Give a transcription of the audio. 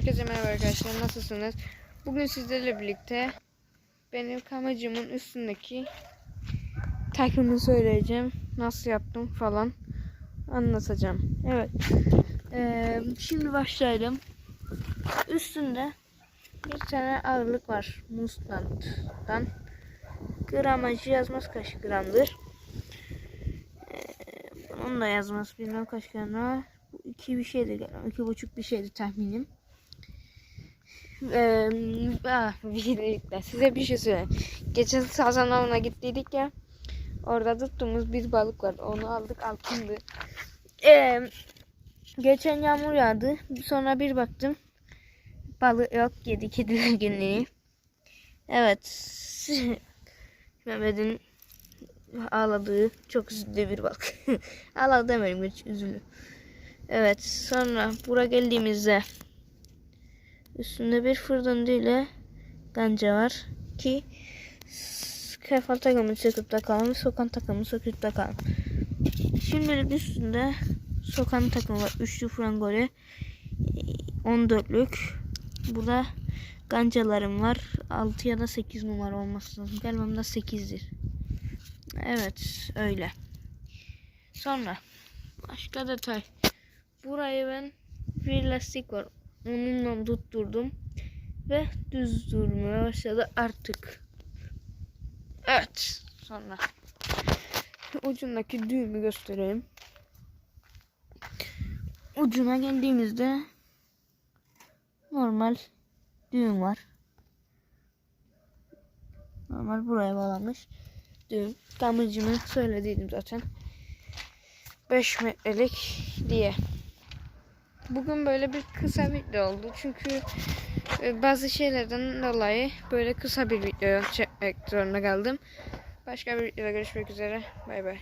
arkadaşlar nasılsınız? Bugün sizlerle birlikte benim kamacımın üstündeki takımı söyleyeceğim. Nasıl yaptım falan anlatacağım. Evet. Ee, şimdi başlayalım. Üstünde bir tane ağırlık var. Mustang'dan. Gramajı yazmaz kaç gramdır. Ee, bunun da yazması bilmem kaç gram var. Bu iki bir şeydi galiba. iki buçuk bir şeydi tahminim. Ee, ah, birlikte size bir şey söyleyeyim. Geçen sazan avına gittiydik ya. Orada tuttuğumuz bir balık var. Onu aldık altındı. Ee, geçen yağmur yağdı. Sonra bir baktım. Balık yok. Yedi kediler günleri. Evet. Mehmet'in ağladığı çok üzüldüğü bir balık. Ağladı demeyelim üzülü. Evet sonra bura geldiğimizde üstünde bir fırtında ile ganca var ki kefal takımı söküp takalım sokan takımı söküp takalım. Şimdilik üstünde sokan takımı var. Üçlü frangole 14'lük. Burada gancalarım var. 6 ya da 8 numara olması lazım. Galiba da 8'dir. Evet öyle. Sonra başka detay. Burayı ben bir lastik var. Onunla tutturdum. Ve düz durmaya başladı artık. Evet. Sonra ucundaki düğümü göstereyim. Ucuna geldiğimizde normal düğüm var. Normal buraya bağlanmış düğüm. Damıcımı söylediydim zaten. 5 metrelik diye. Bugün böyle bir kısa video oldu. Çünkü e, bazı şeylerden dolayı böyle kısa bir video çekmek zorunda kaldım. Başka bir videoda görüşmek üzere. Bay bay.